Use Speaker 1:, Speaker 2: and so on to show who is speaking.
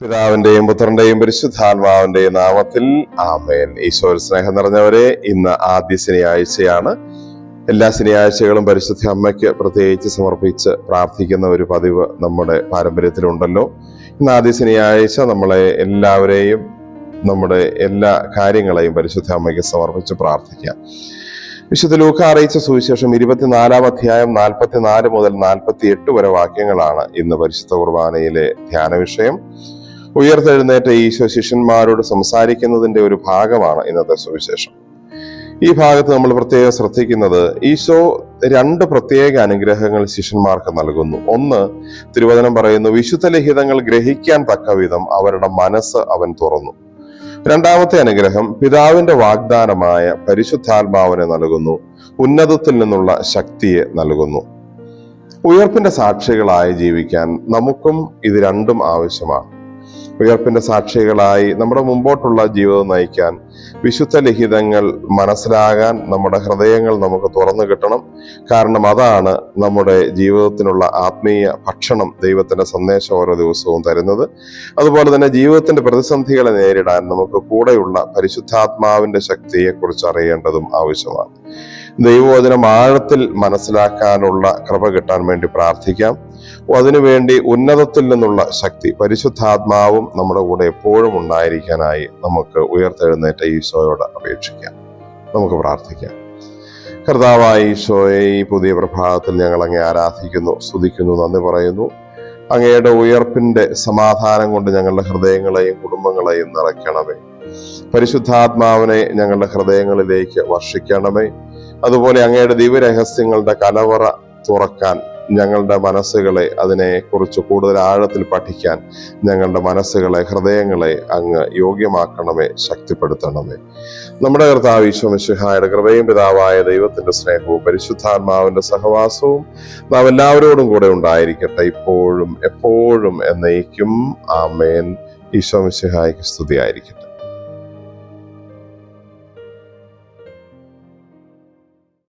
Speaker 1: പിതാവിന്റെയും പുത്രന്റെയും പരിശുദ്ധാത്മാവിന്റെയും നാമത്തിൽ ആമേൻ. ഈശോ സ്നേഹം നിറഞ്ഞവരെ ഇന്ന് ആദ്യ ശനിയാഴ്ചയാണ്. എല്ലാ ശനിയാഴ്ചകളും പരിശുദ്ധ അമ്മയ്ക്ക് പ്രത്യേകിച്ച് സമർപ്പിച്ച് പ്രാർത്ഥിക്കുന്ന ഒരു പതിവ് നമ്മുടെ പാരമ്പര്യത്തിലുണ്ടല്ലോ. ഇന്ന് ആദ്യ ശനിയാഴ്ച നമ്മളെ എല്ലാവരെയും നമ്മുടെ എല്ലാ കാര്യങ്ങളെയും പരിശുദ്ധ അമ്മയ്ക്ക് സമർപ്പിച്ച് പ്രാർത്ഥിക്കാം. വിശുദ്ധ ലൂക്ക അറിയിച്ച സുവിശേഷം ഇരുപത്തിനാലാം അധ്യായം നാൽപ്പത്തിനാല് മുതൽ നാൽപ്പത്തി എട്ട് വരെ വാക്യങ്ങളാണ് ഇന്ന് പരിശുദ്ധ കുർബാനയിലെ ധ്യാന വിഷയം ഉയർത്തെഴുന്നേറ്റ ഈശോ ശിഷ്യന്മാരോട് സംസാരിക്കുന്നതിന്റെ ഒരു ഭാഗമാണ് ഇന്നത്തെ സുവിശേഷം. ഈ ഭാഗത്ത് നമ്മൾ പ്രത്യേകം ശ്രദ്ധിക്കുന്നത് ഈശോ രണ്ട് പ്രത്യേക അനുഗ്രഹങ്ങൾ ശിഷ്യന്മാർക്ക് നൽകുന്നു. ഒന്ന് തിരുവചനം പറയുന്നു വിശുദ്ധ ലിഖിതങ്ങൾ ഗ്രഹിക്കാൻ തക്കവിധം അവരുടെ മനസ്സ് അവൻ തുറന്നു. രണ്ടാമത്തെ അനുഗ്രഹം പിതാവിന്റെ വാഗ്ദാനമായ പരിശുദ്ധാത്മാവിനെ നൽകുന്നു ഉന്നതത്തിൽ നിന്നുള്ള ശക്തിയെ നൽകുന്നു. ഉയർപ്പിന്റെ സാക്ഷികളായി ജീവിക്കാൻ നമുക്കും ഇത് രണ്ടും ആവശ്യമാണ്. ഉയർപ്പിന്റെ സാക്ഷികളായി നമ്മുടെ മുമ്പോട്ടുള്ള ജീവിതം നയിക്കാൻ വിശുദ്ധ ലിഖിതങ്ങൾ മനസ്സിലാകാൻ നമ്മുടെ ഹൃദയങ്ങൾ നമുക്ക് തുറന്നു കിട്ടണം. കാരണം അതാണ് നമ്മുടെ ജീവിതത്തിനുള്ള ആത്മീയ ഭക്ഷണം ദൈവത്തിന്റെ സന്ദേശം ഓരോ ദിവസവും തരുന്നത്. അതുപോലെ തന്നെ ജീവിതത്തിന്റെ പ്രതിസന്ധികളെ നേരിടാൻ നമുക്ക് കൂടെയുള്ള പരിശുദ്ധാത്മാവിന്റെ ശക്തിയെക്കുറിച്ച് അറിയേണ്ടതും ആവശ്യമാണ്. ദൈവവചനം ആഴത്തിൽ മനസ്സിലാക്കാനുള്ള കൃപ കിട്ടാൻ വേണ്ടി പ്രാർത്ഥിക്കാം. അതിനുവേണ്ടി ഉന്നതത്തിൽ നിന്നുള്ള ശക്തി പരിശുദ്ധാത്മാവും നമ്മുടെ കൂടെ എപ്പോഴും ഉണ്ടായിരിക്കാനായി നമുക്ക് ഉയർത്തെഴുന്നേറ്റ ഈശോയോട് അപേക്ഷിക്കാം. നമുക്ക് പ്രാർത്ഥിക്കാം. കർത്താവായ ഈശോയെ ഈ പുതിയ പ്രഭാതത്തിൽ ഞങ്ങൾ അങ്ങേ ആരാധിക്കുന്നു സ്തുതിക്കുന്നു നന്ദി പറയുന്നു. അങ്ങയുടെ ഉയർപ്പിന്റെ സമാധാനം കൊണ്ട് ഞങ്ങളുടെ ഹൃദയങ്ങളെയും കുടുംബങ്ങളെയും നിറയ്ക്കണമേ. പരിശുദ്ധാത്മാവിനെ ഞങ്ങളുടെ ഹൃദയങ്ങളിലേക്ക് വർഷിക്കണമേ. അതുപോലെ അങ്ങയുടെ ദിവ്യരഹസ്യങ്ങളുടെ കലവറ തുറക്കാൻ ഞങ്ങളുടെ മനസ്സുകളെ അതിനെ കുറിച്ച് കൂടുതൽ ആഴത്തിൽ പഠിക്കാൻ ഞങ്ങളുടെ മനസ്സുകളെ ഹൃദയങ്ങളെ അങ്ങ് യോഗ്യമാക്കണമേ ശക്തിപ്പെടുത്തണമേ. നമ്മുടെ കർത്താവ് ഈശ്വമിശുഹായുടെ കൃപയും പിതാവായ ദൈവത്തിന്റെ സ്നേഹവും പരിശുദ്ധാത്മാവിന്റെ സഹവാസവും നാം എല്ലാവരോടും കൂടെ ഉണ്ടായിരിക്കട്ടെ. ഇപ്പോഴും എപ്പോഴും എന്നേക്കും ആമേൻ. ഈശോമിശുഹായ്ക്ക് സ്തുതിയായിരിക്കട്ടെ.